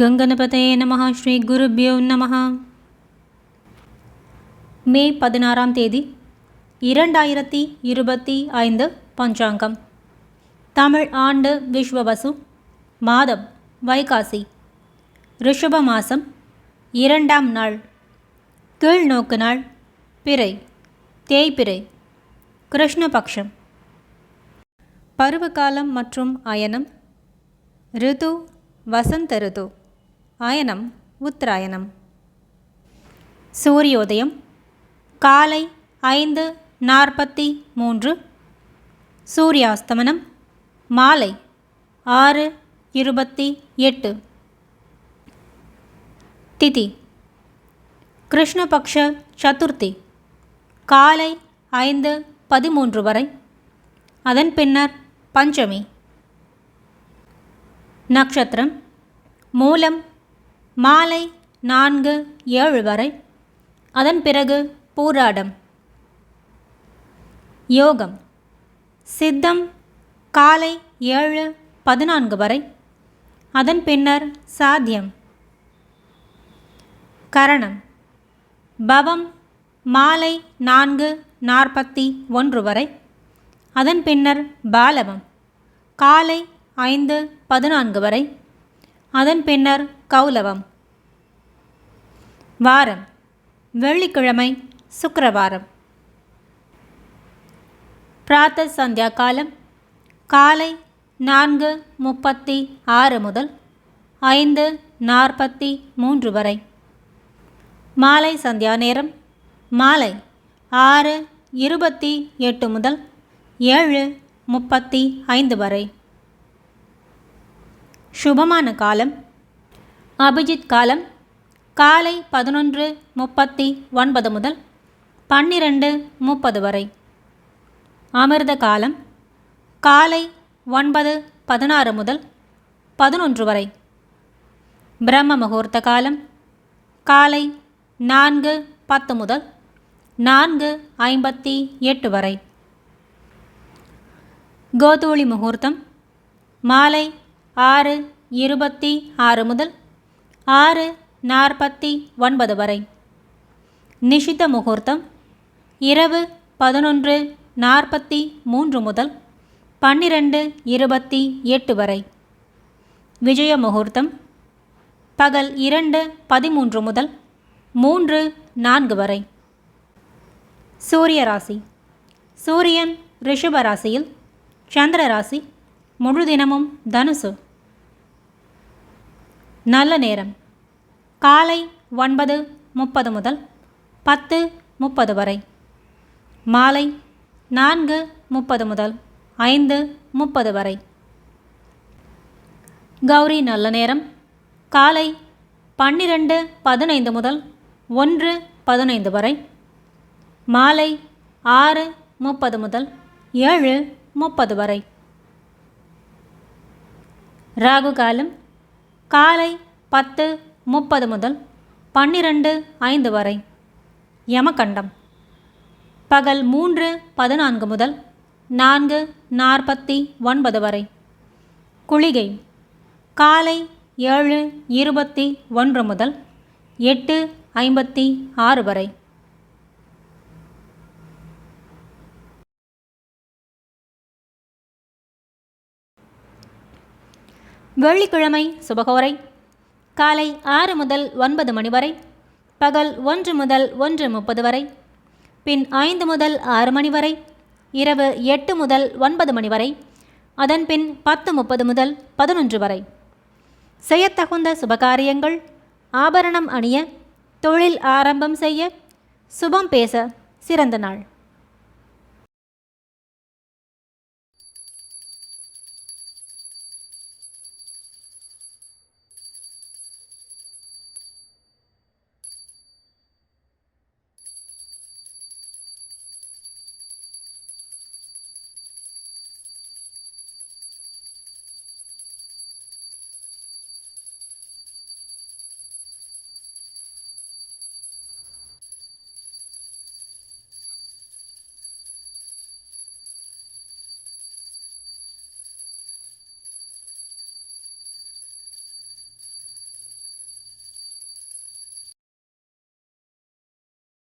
கங்கனபதே நம ஸ்ரீ குருபியோ நமः மே பதினாறாம் தேதி இரண்டாயிரத்தி இருபத்தி ஐந்து பஞ்சாங்கம். தமிழ் ஆண்டு விஸ்வவசு மாதம் வைகாசி ரிஷப மாதம் இரண்டாம் நாள். கீழ்நோக்கு நாள் பிறை தேய்பிறை கிருஷ்ணபக்ஷம். பருவகாலம் மற்றும் அயனம் ரிது வசந்த ரிது. அயனம் உத்தராயணம். சூரியோதயம் காலை ஐந்து நாற்பத்தி மூன்று. சூரியாஸ்தமனம் மாலை ஆறு இருபத்தி எட்டு. திதி கிருஷ்ணபக்ஷ சதுர்த்தி காலை ஐந்து பதிமூன்று வரை. அதன் பின்னர் பஞ்சமி. நட்சத்திரம் மூலம் மாலை நான்கு ஏழு வரை. அதன் பிறகு பூராடம். யோகம். சித்தம் காலை ஏழு பதினான்கு வரை. அதன் பின்னர் சாத்தியம். கரணம். பவம் மாலை நான்கு நாற்பத்தி ஒன்று வரை. அதன் பின்னர் பாலவம். காலை ஐந்து பதினான்கு வரை. அதன் பின்னர் கௌலவம். வாரம். வெள்ளிக்கிழமை சுக்கரவாரம். பிராத்த சந்தியா காலம் காலை நான்கு முப்பத்தி ஆறு முதல் ஐந்து நாற்பத்தி மூன்று வரை. மாலை சந்தியா நேரம் மாலை ஆறு இருபத்தி எட்டு முதல் ஏழு முப்பத்தி ஐந்து வரை. சுபமான காலம் அபிஜித் காலம் காலை பதினொன்று முப்பத்தி ஒன்பது முதல் பன்னிரண்டு முப்பது வரை. அமிர்த காலம் காலை ஒன்பது பதினாறு முதல் பதினொன்று வரை. பிரம்ம முகூர்த்த காலம் காலை நான்கு பத்து முதல் நான்கு ஐம்பத்தி எட்டு வரை. கோதூளி முகூர்த்தம் மாலை ஆறு இருபத்தி ஆறு முதல் ஆறு நாற்பத்தி ஒன்பது வரை. நிஷித்த முகூர்த்தம் இரவு பதினொன்று நாற்பத்தி மூன்று முதல் பன்னிரண்டு இருபத்தி எட்டு வரை. விஜய முகூர்த்தம் பகல் இரண்டு பதிமூன்று முதல் மூன்று நான்கு வரை. சூரிய ராசி சூரியன் ரிஷப ராசியில் சந்திர ராசி முழு தினமும் தனுசு. நல்ல நேரம். காலை ஒன்பது முப்பது முதல் பத்து முப்பது வரை. மாலை நான்கு முப்பது முதல் ஐந்து முப்பது வரை. கௌரி நல்ல நேரம். காலை பன்னிரண்டு பதினைந்து முதல் ஒன்று பதினைந்து வரை. மாலை ஆறு முப்பது முதல் ஏழு முப்பது வரை. ராகு காலம். காலை பத்து முப்பது முதல் பன்னிரண்டு ஐந்து வரை. யமகண்டம். பகல் மூன்று பதினான்கு முதல் நான்கு நாற்பத்தி ஒன்பது வரை. குளிகை. காலை ஏழு இருபத்தி ஒன்று முதல் எட்டு ஐம்பத்தி ஆறு வரை. வெள்ளிக்கிழமை சுபகோரை காலை ஆறு முதல் ஒன்பது மணி வரை பகல் ஒன்று முதல் ஒன்று முப்பது வரை பின் ஐந்து முதல் ஆறு மணி வரை இரவு எட்டு முதல் ஒன்பது மணி வரை அதன் பின் பத்து முப்பது முதல் பதினொன்று வரை. செய்யத்தகுந்த சுபகாரியங்கள் ஆபரணம் அணிய தொழில் ஆரம்பம் செய்ய சுபம் பேச சிறந்த நாள்.